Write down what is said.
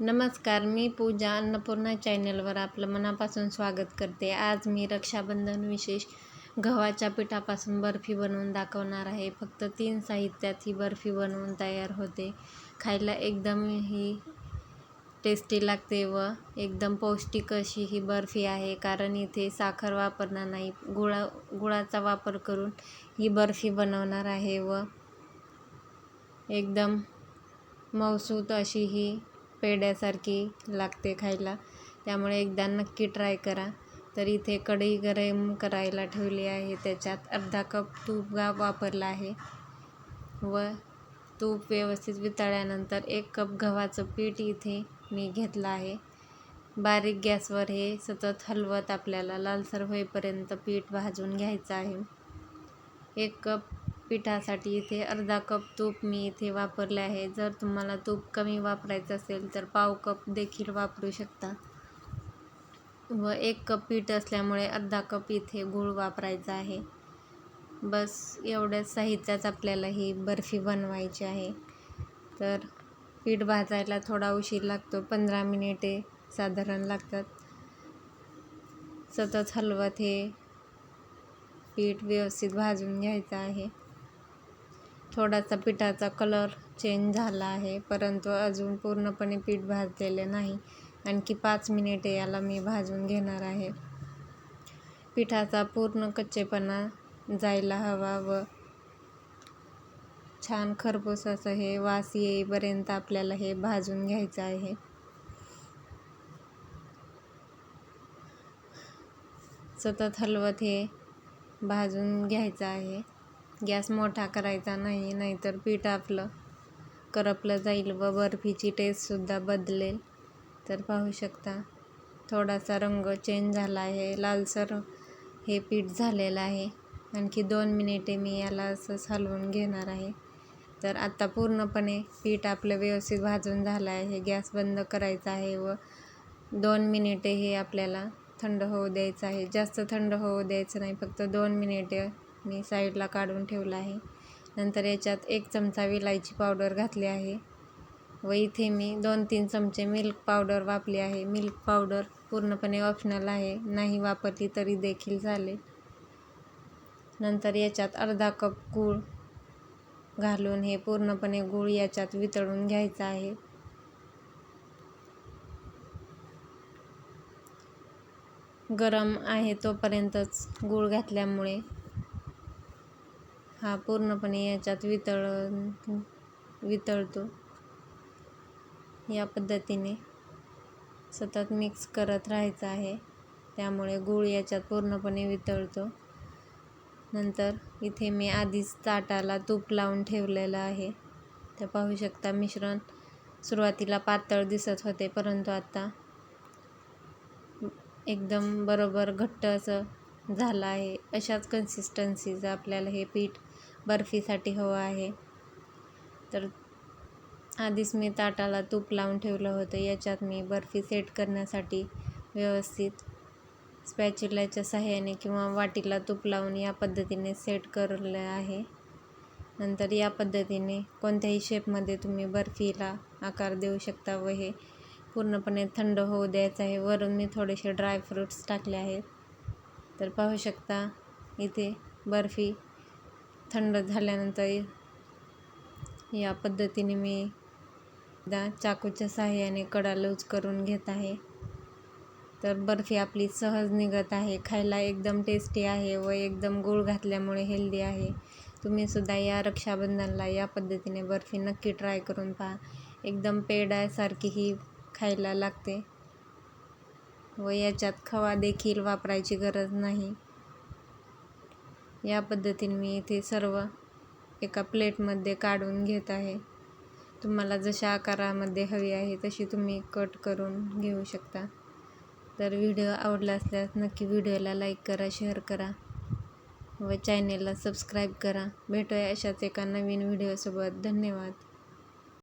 नमस्कार मी पूजा अन्नपूर्णा चॅनलवर आपलं मनापासून स्वागत करते. आज मी रक्षाबंधन विशेष गव्हाच्या पिठापासून बर्फी बनवून दाखवणार आहे. फक्त तीन साहित्यात ही बर्फी बनवून तयार होते. खायला एकदम ही टेस्टी लागते व एकदम पौष्टिक अशी ही बर्फी आहे. कारण इथे साखर वापरणार नाही. गुळा गुळाचा वापर करून ही बर्फी बनवणार आहे व एकदम मौसूत अशी ही पेढ्यासारखी लागते खायला. त्यामुळे एकदा नक्की ट्राय करा. तर इथे कढई गरम करायला ठेवली आहे. त्याच्यात अर्धा कप तूप गा वापरला आहे. व तूप व्यवस्थित वितळल्यानंतर एक कप गव्हाचं पीठ इथे मी घेतलं आहे. बारीक गॅसवर हे सतत हलवत आपल्याला लालसर होईपर्यंत पीठ भाजून घ्यायचं आहे. एक कप पिठासाठी इथे अर्धा कप तूप मी इथे वापरले आहे. जर तुम्हाला तूप कमी वापरायचं असेल तर पाव कप देखील वापरू शकता. व एक कप पीठ असल्यामुळे अर्धा कप इथे गूळ वापरायचा आहे. बस एवढ्याच साहित्याच आपल्याला ही बर्फी बनवायची आहे. तर पीठ भाजायला थोडा उशीर लागतो. पंधरा मिनिटे साधारण लागतात. सतत हलवत हे पीठ व्यवस्थित भाजून घ्यायचं आहे. थोडासा पिठाचा कलर चेंज झाला आहे परंतु अजून पूर्णपणे पीठ भाजलेले नाही. आणखी पाच मिनिटे याला मी भाजून घेणार आहे. पिठाचा पूर्ण कच्चेपणा जायला हवा व छान खरपूस असं हे वास येईपर्यंत आपल्याला हे भाजून घ्यायचं आहे. सतत हलवत हे भाजून घ्यायचं आहे. गॅस मोठा करायचा नाही नाहीतर पीठ आपलं करपलं जाईल व बर्फीची टेस्टसुद्धा बदलेल. तर पाहू शकता थोडासा रंग चेंज झाला आहे. लालसर हे पीठ झालेलं आहे. आणखी दोन मिनिटे मी याला असंच हलवून घेणार आहे. तर आत्ता पूर्णपणे पीठ आपलं व्यवस्थित भाजून झालं आहे. गॅस बंद करायचा आहे व दोन मिनिटे हे आपल्याला थंड होऊ द्यायचं आहे. जास्त थंड होऊ द्यायचं नाही. फक्त दोन मिनिटे मी साईडला काढून ठेवला आहे. नंतर याच्यात एक चमचा विलायची पावडर घातली आहे व इथे मी दोन तीन चमचे मिल्क पावडर वापरली आहे. मिल्क पावडर पूर्णपणे ऑप्शनल आहे. नाही वापरली तरी देखील चालेल. नंतर याच्यात अर्धा कप गूळ घालून हे पूर्णपणे गूळ याच्यात वितळून घ्यायचं आहे. गरम आहे तोपर्यंतच गूळ घातल्यामुळे हा पूर्णपणे याच्यात वितळ वितळतो. या पद्धतीने सतत मिक्स करत राहायचं आहे. त्यामुळे गूळ याच्यात पूर्णपणे वितळतो. नंतर इथे मी आधीच ताटाला तूप लावून ठेवलेलं आहे. तर पाहू शकता मिश्रण सुरुवातीला पातळ दिसत होते परंतु आता एकदम बरोबर घट्ट असं झाला आहे. अशाच कन्सिस्टन्सीचं आपल्याला हे पीठ बर्फीसाठी हवं आहे. तर आधीच मी ताटाला तूप लावून ठेवलं होतं. याच्यात मी बर्फी सेट करण्यासाठी व्यवस्थित स्पॅच्युलाच्या सहाय्याने किंवा वाटीला तूप लावून या पद्धतीने सेट करलं आहे. नंतर या पद्धतीने कोणत्याही शेपमध्ये तुम्ही बर्फीला आकार देऊ शकता व हे पूर्णपणे थंड होऊ द्यायचं आहे. वरून मी थोडेसे ड्रायफ्रूट्स टाकले आहेत. तर पाहू शकता इथे बर्फी थंड झाल्यानंतर या पद्धतीने मी एकदा चाकूच्या सहाय्याने कडा लूज करून घेत आहे. तर बर्फी आपली सहज निघत आहे खायला एकदम टेस्टी आहे व एकदम गूळ घातल्यामुळे हेल्दी आहे. तुम्हीसुद्धा या रक्षाबंधनला या पद्धतीने बर्फी नक्की ट्राय करून पहा. एकदम पेडासारखी ही खायला लागते. व याच्यात खवा देखील वापरायची गरज नाही. या पद्धतीने मी इथे सर्व एका प्लेटमध्ये काढून घेत आहे. तुम्हाला जशा आकारामध्ये हवी आहे तशी तुम्ही कट करून घेऊ शकता. तर व्हिडिओ आवडला असल्यास नक्की व्हिडिओला लाईक करा शेअर करा व चॅनेलला सबस्क्राईब करा. भेटूया अशाच एका नवीन व्हिडिओसोबत. धन्यवाद.